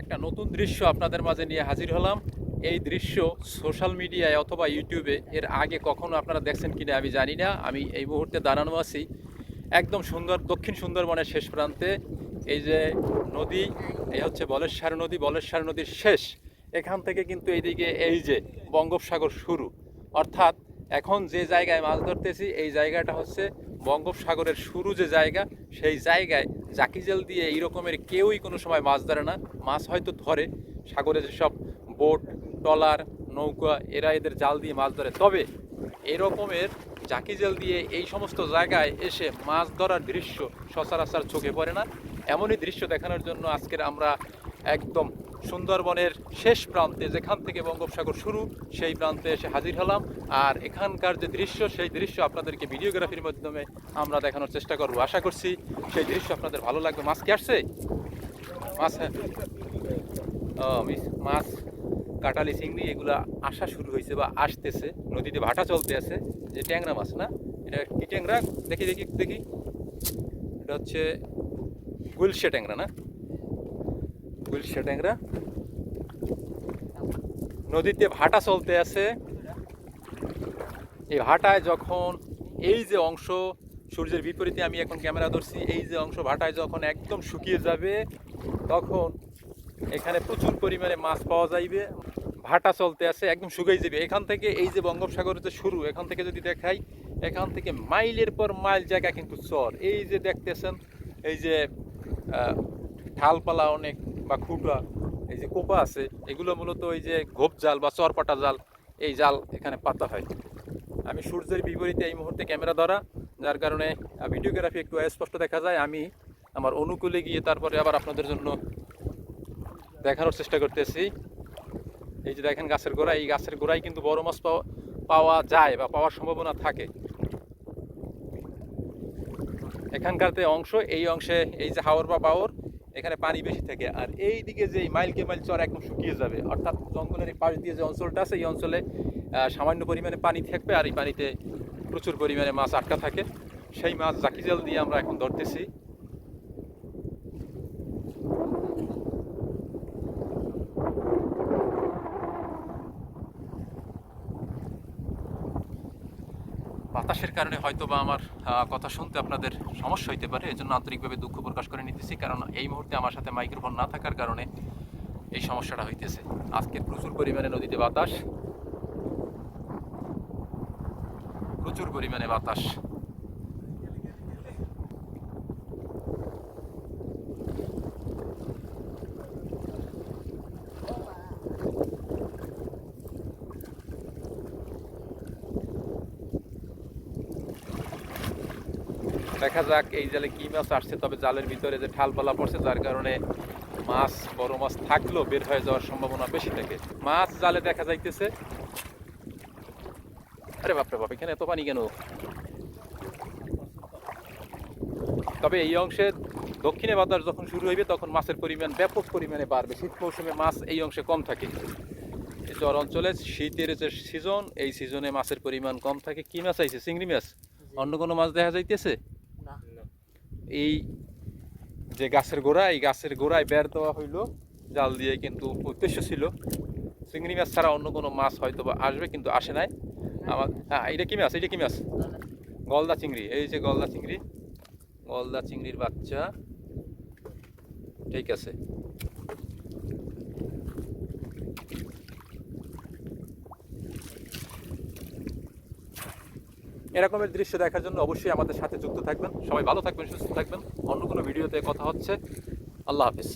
একটা নতুন দৃশ্য আপনাদের মাঝে নিয়ে হাজির হলাম। এই দৃশ্য সোশ্যাল মিডিয়ায় অথবা ইউটিউবে এর আগে কখনো আপনারা দেখছেন কিনা আমি জানি না। আমি এই মুহূর্তে দাঁড়ানো আছি একদম সুন্দর, দক্ষিণ সুন্দরবনের শেষ প্রান্তে। এই যে নদী, এই হচ্ছে বলেশ্বর নদী, বলেশ্বর নদীর শেষ। এখান থেকে কিন্তু এইদিকে এই যে বঙ্গোপসাগর শুরু। অর্থাৎ এখন যে জায়গায় মাছ ধরতেছি, এই জায়গাটা হচ্ছে বঙ্গোপসাগরের শুরু যে জায়গা, সেই জায়গায় জাকিজাল দিয়ে এই রকমের কেউই কোনো সময় মাছ ধরে না। মাছ হয়তো ধরে, সাগরে যেসব বোট, ট্রলার, নৌকা, এরা এদের জাল দিয়ে মাছ ধরে। তবে এরকমের জাকিজাল দিয়ে এই সমস্ত জায়গায় এসে মাছ ধরার দৃশ্য সচরাচর চোখে পড়ে না। এমনই দৃশ্য দেখানোর জন্য আজকের আমরা একদম সুন্দরবনের শেষ প্রান্তে যেখান থেকে বঙ্গোপসাগর শুরু, সেই প্রান্তে এসে হাজির হলাম। আর এখানকার যে দৃশ্য, সেই দৃশ্য আপনাদেরকে ভিডিওগ্রাফির মাধ্যমে আমরা দেখানোর চেষ্টা করব। আশা করছি সেই দৃশ্য আপনাদের ভালো লাগবে। মাছ কি আসছে? মাছ হ্যাঁ। মাছ কাটালি চিংড়ি, এগুলো আসা শুরু হয়েছে বা আসতেছে। নদীতে ভাটা চলতে আছে। যে ট্যাংরা মাছ না? এটা কি ট্যাংরা? দেখি দেখি দেখি। এটা হচ্ছে গুলশে ট্যাংরা না? গুলশে ট্যাংরা? নদীতে ভাটা চলতে আছে। এই ভাটায় যখন এই যে অংশ সূর্যের বিপরীতে আমি এখন ক্যামেরা ধরছি এই যে অংশ ভাটায় যখন একদম শুকিয়ে যাবে তখন এখানে প্রচুর পরিমাণে মাছ পাওয়া যাইবে। ভাটা চলতে আছে একদম শুকিয়ে যাবে। এখান থেকে এই যে বঙ্গোপসাগরের যে শুরু এখান থেকে যদি দেখাই এখান থেকে মাইলের পর মাইল জায়গা কিন্তু চর। এই যে দেখতেছেন এই যে আহ, ঢালপালা অনেক বা খুঁটা এই যে কোপা আছে, এগুলো মূলত ওই যে ঘোপ জাল বা চরপাটা জাল, এই জাল এখানে পাতা হয়। আমি সূর্যের বিপরীতে এই মুহূর্তে ক্যামেরা ধরা, যার কারণে ভিডিওগ্রাফি একটু স্পষ্ট দেখা যায়। আমি আমার অনুকূলে গিয়ে তারপরে আবার আপনাদের জন্য দেখানোর চেষ্টা করতেছি। এই যে দেখেন গাছের গোড়া এই গাছের গোড়ায় কিন্তু বড় মাছ পাওয়া পাওয়া যায় বা পাওয়ার সম্ভাবনা থাকে। এখানকার যে অংশ, এই অংশে এই যে হাওর বা বাওর এখানে পানি বেশি থাকে। আর এই দিকে যে মাইলকে মাইল চর একদম শুকিয়ে যাবে। অর্থাৎ জঙ্গলের এই পাশ দিয়ে যে অঞ্চলটা আছে, এই অঞ্চলে সামান্য পরিমাণে পানি থাকবে আর এই পানিতে প্রচুর পরিমাণে মাছ আটকা থাকে। সেই মাছ জাকিজাল দিয়ে আমরা এখন ধরতেছি। বাতাসের কারণে হয়তো বা আমার কথা শুনতে আপনাদের সমস্যা হইতে পারে, এজন্য আন্তরিকভাবে দুঃখ প্রকাশ করে নিতেছি। কারণ এই মুহূর্তে আমার সাথে মাইক্রোফোন না থাকার কারণে এই সমস্যাটা হইতেছে। আজকে প্রচুর পরিমাণে নদীতে বাতাস, প্রচুর পরিমাণে বাতাস। দেখা যাক এই জালে কি মাছ আসছে তবে জালের ভিতরে যে ঠালপালা পড়ছে যার কারণে মাছ বড় মাছ থাকলেও বের হয়ে যাওয়ার সম্ভাবনা বেশি থাকে। মাছ জালে দেখা যাইতেছে। আরে বাপরে বাপ এখানে এত পানি কেন? তবে এই অংশে দক্ষিণে বাতাস যখন শুরু হইবে তখন মাছের পরিমাণ ব্যাপক পরিমাণে বাড়বে। শীত মৌসুমে মাছ এই অংশে কম থাকে। এই চর অঞ্চলে শীতের যে সিজন এই সিজনে মাছের পরিমাণ কম থাকে। কি মাছ আইছে? চিংড়ি মাছ? অন্য কোনো মাছ দেখা যাইতেছে? এই যে গাছের গোড়া এই গাছের গোড়ায় বের দেওয়া হইল। জাল দিয়ে কিন্তু উদ্দেশ্য ছিল চিংড়ি মাছ ছাড়া অন্য কোনো মাছ হয়তো বা আসবে, কিন্তু আসে নাই। আমার হ্যাঁ এটা কি মাছ? এটা কি মাছ? গলদা চিংড়ি। এই যে গলদা চিংড়ি। গলদা চিংড়ির বাচ্চা। ঠিক আছে। এরকমের দৃশ্য দেখার জন্য অবশ্যই আমাদের সাথে যুক্ত থাকবেন। সবাই ভালো থাকবেন, সুস্থ থাকবেন। অন্য কোনো ভিডিওতে কথা হচ্ছে। আল্লাহ হাফিজ।